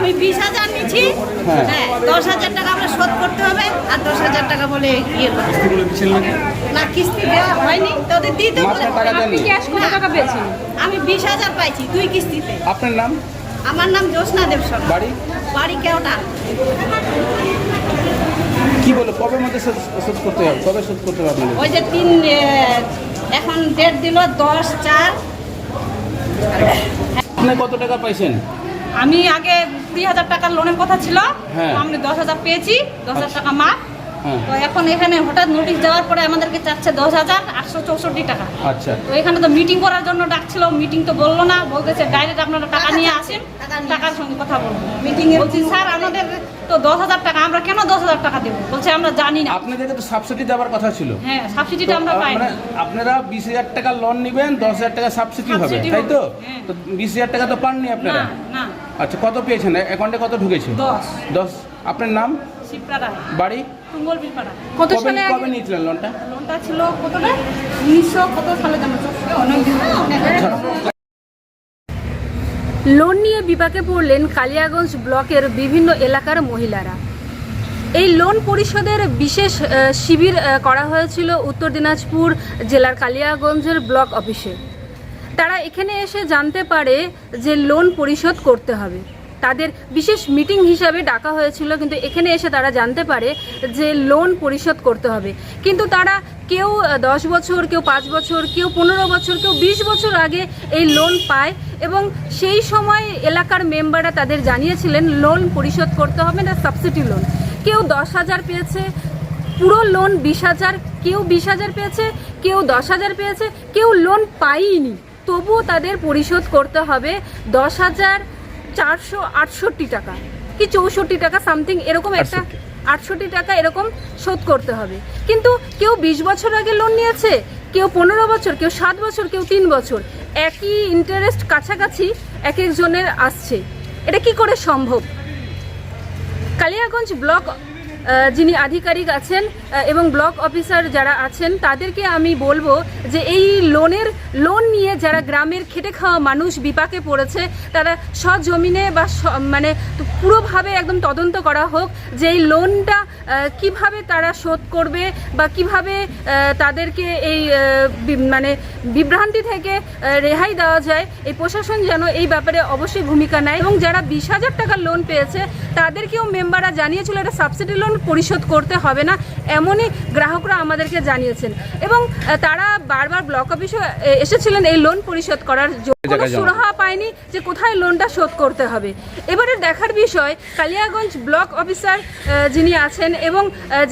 আমি বিশ হাজার নিচ্ছি। হ্যাঁ। হ্যাঁ দশ হাজার টাকা আমরা শোধ করতে হবে আর দশ হাজার টাকা বলে ইয়ে না কিস্তি দেওয়া হয়নি। তোদের দিতে টাকা দেননি? ক্যাশ কত টাকা পেয়েছেন? আমি বিশ হাজার পাইছি দুই কিস্তিতে। আপনার নাম? আমার নাম জ্যোৎস্না দেব বাড়ি? বাড়ি কেওটা? কি বলে কবে মধ্যে শোধ শোধ করতে হবে? কবে শোধ করতে হবে ওই যে তিন এখন ডেট দিল দশ চার। আপনি কত টাকা পাইছেন? আমি আগে দুই হাজার টাকার লোনের কথা ছিল হ্যাঁ। আমি দশ হাজার পেয়েছি দশ হাজার টাকা মাপ হ্যাঁ। তো এখন এখানে হঠাৎ নোটিশ দেওয়ার পরে আমাদেরকে চাচ্ছে দশ হাজার আটশো চৌষট্টি টাকা। আচ্ছা। তো এখানে তো মিটিং করার জন্য ডাকছিল মিটিং তো বলল না বলতেছে ডাইরেক্ট আপনারা টাকা নিয়ে আসেন টাকার সঙ্গে কথা বলব। মিটিং এ বলছি স্যার আমাদের তো দশ হাজার টাকা আমরা কেন দশ হাজার টাকা দেবো? বলছে আমরা জানি না। আপনাদেরকে তো সাবসিডি দেওয়ার কথা ছিল। হ্যাঁ সাবসিডিটা আমরা পাই মানে আপনারা বিশ হাজার টাকা লোন নেবেন দশ হাজার টাকা সাবসিডি হবে তাই তো? হ্যাঁ। তো বিশ হাজার টাকা তো পাননি আপনারা? না না। আচ্ছা কত পেয়েছেন? অ্যাকাউন্টে কত ঢুকেছে? দশ। দশ। আপনার নাম? শিপ্রা রায় বাড়ি টুঙ্গল কত সালে কবে নিয়েছিলেন লোনটা লোনটা ছিল কতটা? উনিশশো কত সালে জানো অনেক দিন লোন নিয়ে বিপাকে পড়লেন কালিয়াগঞ্জ ব্লকের বিভিন্ন এলাকার মহিলারা। এই লোন পরিশোধের বিশেষ শিবির করা হয়েছিল উত্তর দিনাজপুর জেলার কালিয়াগঞ্জের ব্লক অফিসে। তারা এখানে এসে জানতে পারে যে লোন পরিশোধ করতে হবে। তাদের বিশেষ মিটিং হিসাবে ডাকা হয়েছিল, কিন্তু এখানে এসে তারা জানতে পারে যে লোন পরিশোধ করতে হবে। কিন্তু তারা কেউ দশ বছর, কেউ পাঁচ বছর, কেউ পনেরো বছর, কেউ বিশ বছর আগে এই লোন পায় এবং সেই সময় এলাকার মেম্বাররা তাদের জানিয়েছিলেন লোন পরিশোধ করতে হবে, না সাবসিডি লোন কেউ দশ হাজার পেয়েছে, পুরো লোন বিশ হাজার, কেউ বিশ হাজার পেয়েছে, কেউ দশ হাজার পেয়েছে, কেউ লোন পাইনি তবুও তাদের পরিশোধ করতে হবে দশ হাজার চারশো আটষট্টি টাকা। কি চৌষট্টি টাকা সামথিং এরকম একটা আটষট্টি। টাকা এরকম শোধ করতে হবে। কিন্তু কেউ বিশ বছর আগে লোন নিয়েছে কেউ পনেরো বছর কেউ সাত বছর কেউ তিন বছর একই ইন্টারেস্ট কাছাকাছি এক একজনের আসছে। এটা কি করে সম্ভব? কালিয়াগঞ্জ ব্লক যিনি আধিকারিক আছেন এবং ব্লক অফিসার যারা আছেন, তাদেরকে আমি বলব যে এই লোনের, লোন নিয়ে যারা গ্রামের খেটে খাওয়া মানুষ বিপাকে পড়েছে, তারা সজমিনে বা মানে পুরোভাবে একদম তদন্ত করা হোক যে এই লোনটা কীভাবে তারা শোধ করবে বা কীভাবে তাদেরকে এই মানে বিভ্রান্তি থেকে রেহাই দেওয়া যায় এই প্রশাসন যেন এই ব্যাপারে অবশ্যই ভূমিকা নেয়। এবং যারা বিশ হাজার টাকার লোন পেয়েছে তাদেরকেও মেম্বাররা জানিয়েছিল এটা সাবসিডি লোন পরিশোধ করতে হবে না এমনই গ্রাহকরা আমাদেরকে জানিয়েছেন। এবং তারা বারবার ব্লক অফিসে এসেছিলেন এই লোন পরিশোধ করার কোনো সুরাহা পায়নি যে কোথায় লোনটা শোধ করতে হবে। এবারে দেখার বিষয় কালিয়াগঞ্জ ব্লক অফিসার যিনি আছেন এবং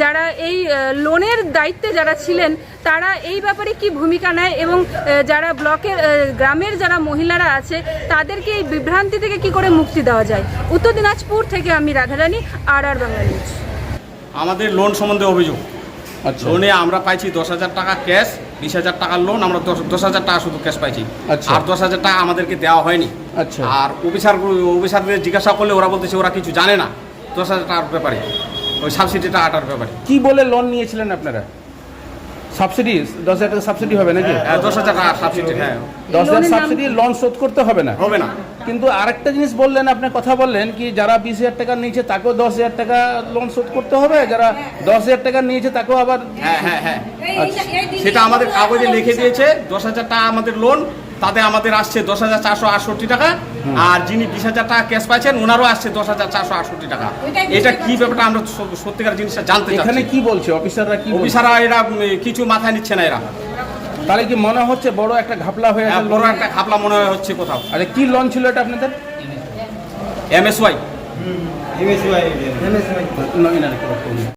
যারা এই লোনের দায়িত্বে যারা ছিলেন তারা এই ব্যাপারে কি ভূমিকা নেয় এবং যারা ব্লকের গ্রামের যারা মহিলারা আছে তাদেরকে এই বিভ্রান্তি থেকে কি করে মুক্তি দেওয়া যায়? উত্তর দিনাজপুর থেকে আমি রাধারানী আর আর বাংলা নিউজ। আমাদের লোন সম্বন্ধে অভিযোগ। আচ্ছা। লোনে আমরা পাইছি দশ হাজার টাকা ক্যাশ বিশ হাজার টাকার লোন আমরা দশ দশ হাজার টাকা শুধু ক্যাশ পাইছি। আচ্ছা। আর দশ হাজার টাকা আমাদেরকে দেওয়া হয়নি। আচ্ছা। আর অফিসার অফিসারদের জিজ্ঞাসা করলে ওরা বলতেছে ওরা কিছু জানে না। দশ হাজার টাকার ব্যাপারে। ওই সাবসিডিটা আটার ব্যাপারে। কি বলে লোন নিয়েছিলেন আপনারা? সাবসিডি দশ হাজার টাকা সাবসিডি হবে নাকি? হ্যাঁ, দশ হাজার টাকা সাবসিডি হ্যাঁ। দশ হাজার সাবসিডি লোন শোধ করতে হবে না? হবে না। কিন্তু আরেকটা জিনিস বললেন আপনি কথা বললেন কি যারা বিশ হাজার টাকা নিয়েছে তাকেও দশ হাজার টাকা লোন শোধ করতে হবে? যারা দশ হাজার টাকা নিয়েছে তাকেও আবার হ্যাঁ হ্যাঁ হ্যাঁ। আচ্ছা সেটা আমাদের কাগজে লিখে দিয়েছে দশ হাজার টাকা আমাদের লোন তাতে আমাদের আসছে দশ হাজার চারশো আটষট্টি টাকা আর যিনি বিশ হাজার টাকা ক্যাশ পাচ্ছেন ওনারও আসছে দশ হাজার চারশো আটষট্টি টাকা। এটা কি ব্যাপারটা আমরা সত্যিকার জিনিসটা জানতে এখানে কি বলছে? অফিসাররা কি? অফিসাররা এরা কিছু মাথায় নিচ্ছে না এরা। তাহলে কি মনে হচ্ছে বড় একটা ঘাপলা হয়ে হ্যাঁ, বড় একটা খাপলা মনে হয় হচ্ছে কোথাও। আরে কি লঞ্চ ছিল এটা আপনাদের? M S Y